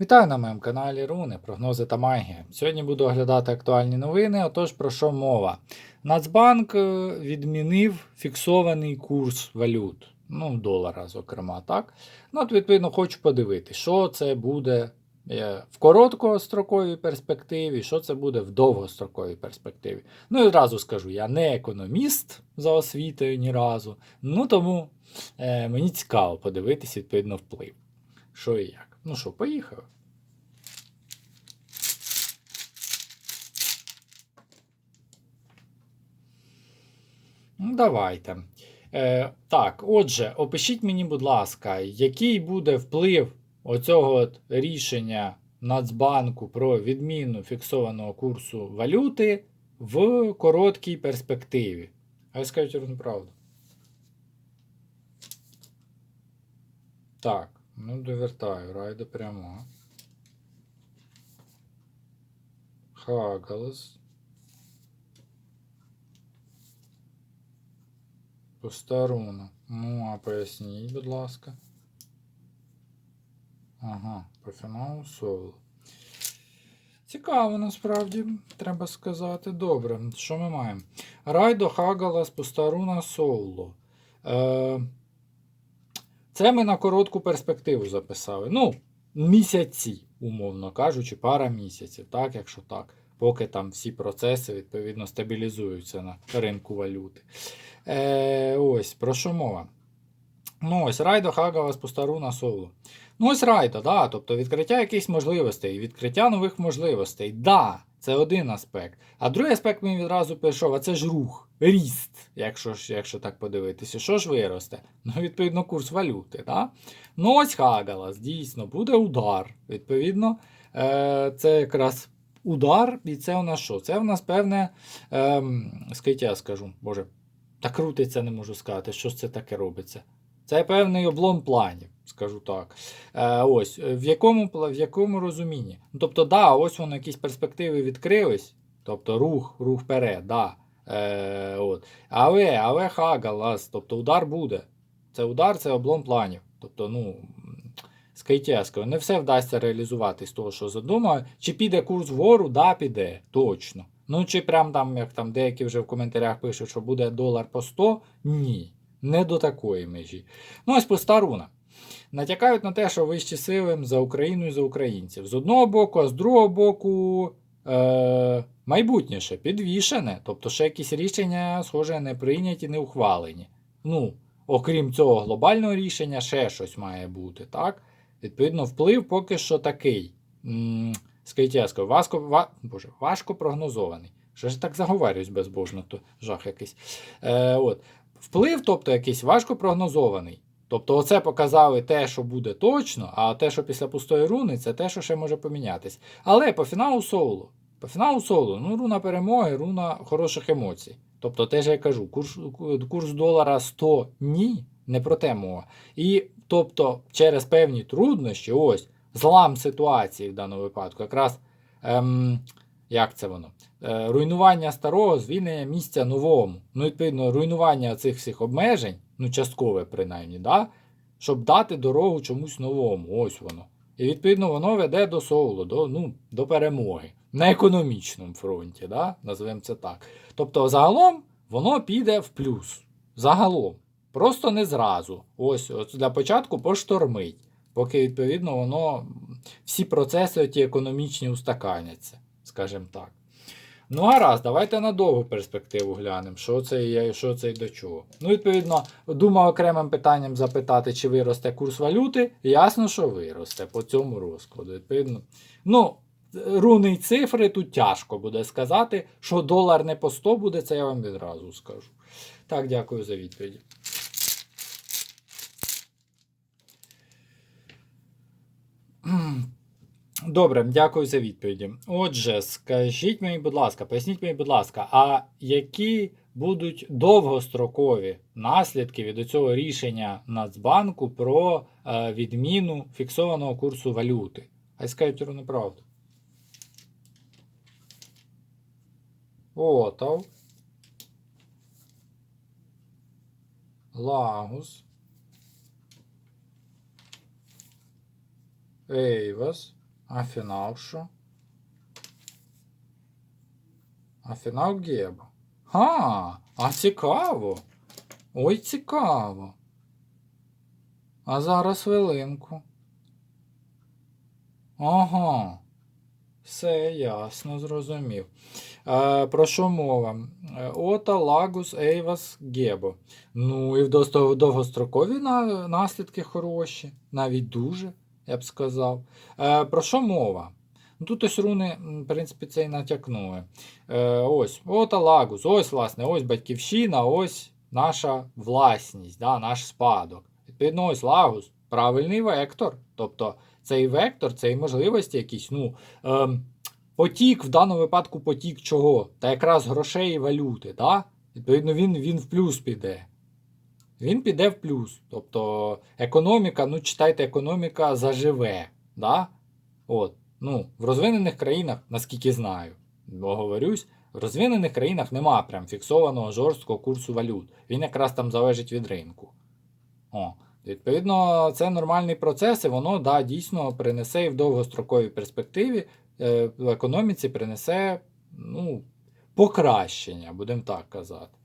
Вітаю на моєму каналі Руни, прогнози та магія. Сьогодні буду оглядати актуальні новини. Отож, про що мова? Нацбанк е, відмінив фіксований курс валют, ну, долара, зокрема, так. Ну, от, відповідно, хочу подивитися, що це буде е, в короткостроковій перспективі, що це буде в довгостроковій перспективі. Ну і одразу скажу, я не економіст за освітою ні разу, ну тому е, мені цікаво подивитися, відповідно, вплив. Що і як. Ну що, поїхали. Ну, давайте. Е, так, отже, опишіть мені, будь ласка, який буде вплив оцього от рішення Нацбанку про відміну фіксованого курсу валюти в короткій перспективі. Хай скажуть рівну правду. Так, ну довертаю, райду прямо. Хагалас. Постаруна. Ну, а поясніть, будь ласка. Ага, по фіналу соло. Цікаво, насправді, треба сказати. Добре, що ми маємо? Райдо Хагалас Постаруна Соло. Е, це ми на коротку перспективу записали. Ну, місяці, умовно кажучи, пара місяців, так, якщо так. Поки там всі процеси, відповідно, стабілізуються на ринку валюти. Е, Ось, про що мова? Ну, ось Райдо Хагава з Постаруна Соло. Ну, ось Райдо, да, тобто відкриття якихось можливостей, відкриття нових можливостей. Да, це один аспект. А другий аспект мені відразу пішов, а це ж рух, ріст, якщо якщо так подивитися. Що ж виросте? Ну, відповідно, курс валюти. Да? Ну, ось Хагалас, дійсно, буде удар. Відповідно, е, це якраз удар, і це у нас що? Це у нас певне, е, скажіть, я скажу, боже, та крутиться, не можу сказати, що ж це таке робиться. Це певний облом планів, скажу так. Е, ось, В якому в якому розумінні? Ну, Тобто, да, ось воно якісь перспективи відкрились, тобто рух, рух вперед, да. Е, от. Але, але хагалас, тобто удар буде. Це удар, це облом планів. Тобто, ну, з не все вдасться реалізувати з того, що задумав. Чи піде курс вгору? Да, піде, точно. Ну, чи прям там, як там деякі вже в коментарях пишуть, що буде долар по 100? Ні, не до такої межі. Ну, ось постаруна. Натякають на те, що вищі сили за Україну і за українців. З одного боку, а з другого боку, е- майбутнє підвішене. Тобто, ще якісь рішення, схоже, не прийняті, не ухвалені. Ну, окрім цього глобального рішення, ще щось має бути. так? Відповідно, вплив поки що такий. М- Скайтєско, важко, ва, боже, важко прогнозований. Що ж так заговарююсь безбожно, то жах якийсь. Е, от. Вплив, тобто якийсь важко прогнозований. Тобто, оце показали те, що буде точно, а те, що після пустої руни, це те, що ще може помінятись. Але по фіналу соло. По фіналу соло, ну, руна перемоги, руна хороших емоцій. Тобто, те ж я кажу, курс, курс долара 100 ні, не про те мова. І тобто, через певні труднощі, ось злам ситуації в даному випадку, якраз ем, як це воно? Е, руйнування старого, звільнення місця новому. Ну, відповідно, руйнування цих всіх обмежень, ну, часткове принаймні, да? щоб дати дорогу чомусь новому. Ось воно. І відповідно воно веде до соло, до ну, до перемоги на економічному фронті, да? назвемо це так. Тобто, загалом воно піде в плюс. Загалом. Просто не зразу. Ось, ось для початку поштормить поки, відповідно, воно всі процеси ті економічні устаканяться, скажімо так. Ну, гаразд, давайте на довгу перспективу глянемо, що це є і що це і до чого. Ну, відповідно, думав окремим питанням запитати, чи виросте курс валюти. Ясно, що виросте по цьому розкладу. Відповідно, ну, руни цифри тут тяжко буде сказати, що долар не по 100 буде, це я вам відразу скажу. Так, дякую за відповіді. Добре, дякую за відповіді. Отже, скажіть мені, будь ласка, поясніть мені, будь ласка, а які будуть довгострокові наслідки від цього рішення Нацбанку про е, відміну фіксованого курсу валюти? Хай скажуть рівну правду. Отав. Лагус. Ейвас. А фінал що? А фінал Гебо. Ха, а цікаво. Ой, цікаво. А зараз хвилинку. Ага. Все ясно, зрозумів. Е, про що мова? Е, Ота, Лагус, Ейвас, Гебо. Ну, і в довгострокові наслідки хороші, навіть дуже, я б сказав. Е, про що мова? Ну, Тут ось руни, в принципі, це і натякнули. Е, ось, Ота, Лагус, ось, власне, ось батьківщина, ось наша власність, да, наш спадок. Відповідно, ось Лагус, правильний вектор. Тобто цей вектор, це і можливості якісь, ну. Ем, Потік, в даному випадку потік чого? Та якраз грошей і валюти. Да? Відповідно, він, він в плюс піде. Він піде в плюс. Тобто економіка, ну читайте, економіка заживе. Да? От. Ну, в розвинених країнах, наскільки знаю, бо говорюсь, в розвинених країнах нема прям фіксованого жорсткого курсу валют. Він якраз там залежить від ринку. О. Відповідно, це нормальний процес, і воно да, дійсно принесе і в довгостроковій перспективі е, в економіці принесе ну, покращення, будемо так казати.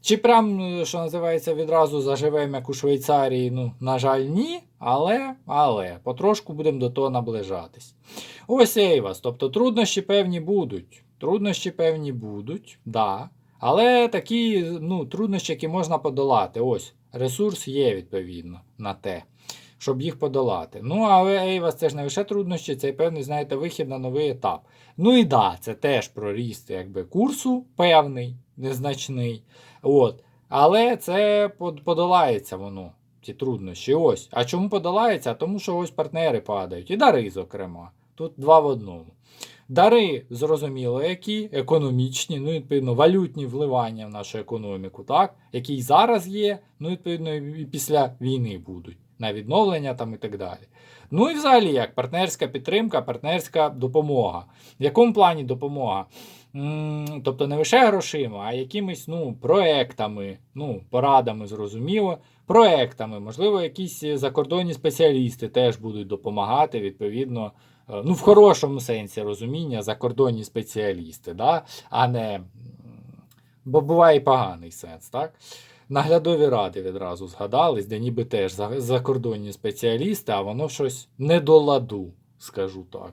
Чи прям, е, що називається, відразу заживемо, як у Швейцарії, ну, на жаль, ні, але, але потрошку будемо до того наближатись. Ось Ейвас, тобто труднощі певні будуть. Труднощі певні будуть, да. Але такі ну, труднощі, які можна подолати. Ось, ресурс є, відповідно, на те, щоб їх подолати. Ну, але Ейвас це ж не лише труднощі, це і певний, знаєте, вихід на новий етап. Ну і да, це теж проріст якби, курсу певний, незначний. От. Але це подолається воно, ці труднощі. Ось. А чому подолається? Тому що ось партнери падають. І дари, зокрема. Тут два в одному. Дари, зрозуміло, які економічні, ну, відповідно, валютні вливання в нашу економіку, так? які й зараз є, ну, відповідно, і після війни будуть, на відновлення там і так далі. Ну і взагалі як партнерська підтримка, партнерська допомога. В якому плані допомога? Тобто не лише грошима, а якимись ну, проектами, ну, порадами, зрозуміло, проектами, можливо, якісь закордонні спеціалісти теж будуть допомагати, відповідно, е, ну, в хорошому сенсі розуміння, закордонні спеціалісти, да? а не. Бо буває і поганий сенс, так? Наглядові ради відразу згадались, де ніби теж закордонні спеціалісти, а воно щось не до ладу, скажу так.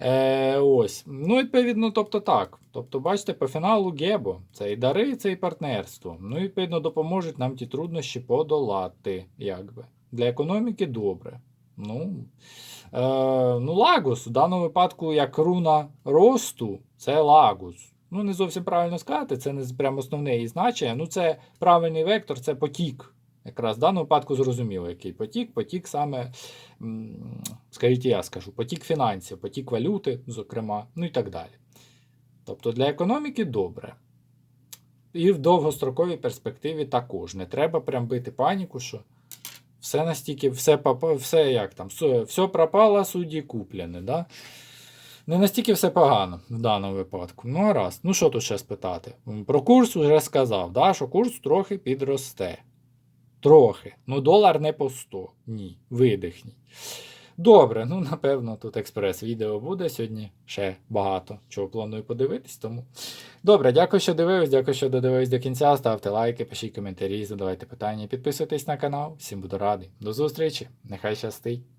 Е, ось. Ну, відповідно, тобто так. Тобто, бачите, по фіналу Гебо це і дари, це і партнерство. Ну, відповідно, допоможуть нам ті труднощі подолати. Якби. Для економіки добре. Ну, е, ну, Лагус, в даному випадку, як руна росту, це Лагус. Ну, не зовсім правильно сказати, це не прямо основне її значення. Ну, це правильний вектор, це потік. Якраз в даному випадку зрозуміло, який потік. Потік саме, скажіть, я скажу, потік фінансів, потік валюти, зокрема, ну і так далі. Тобто для економіки добре. І в довгостроковій перспективі також. Не треба прям бити паніку, що все настільки, все, все як там, все, пропало, судді купляне. Да? Не настільки все погано в даному випадку. Ну, а раз. Ну, що тут ще спитати? Про курс вже сказав, да, що курс трохи підросте. Трохи. Ну, долар не по 100. Ні. Видихніть. Добре, ну напевно, тут експрес-відео буде сьогодні. Ще багато чого планую подивитись. Тому. Добре, дякую, що дивились, дякую, що додивились до кінця. Ставте лайки, пишіть коментарі, задавайте питання, підписуйтесь на канал. Всім буду радий. До зустрічі. Нехай щастить.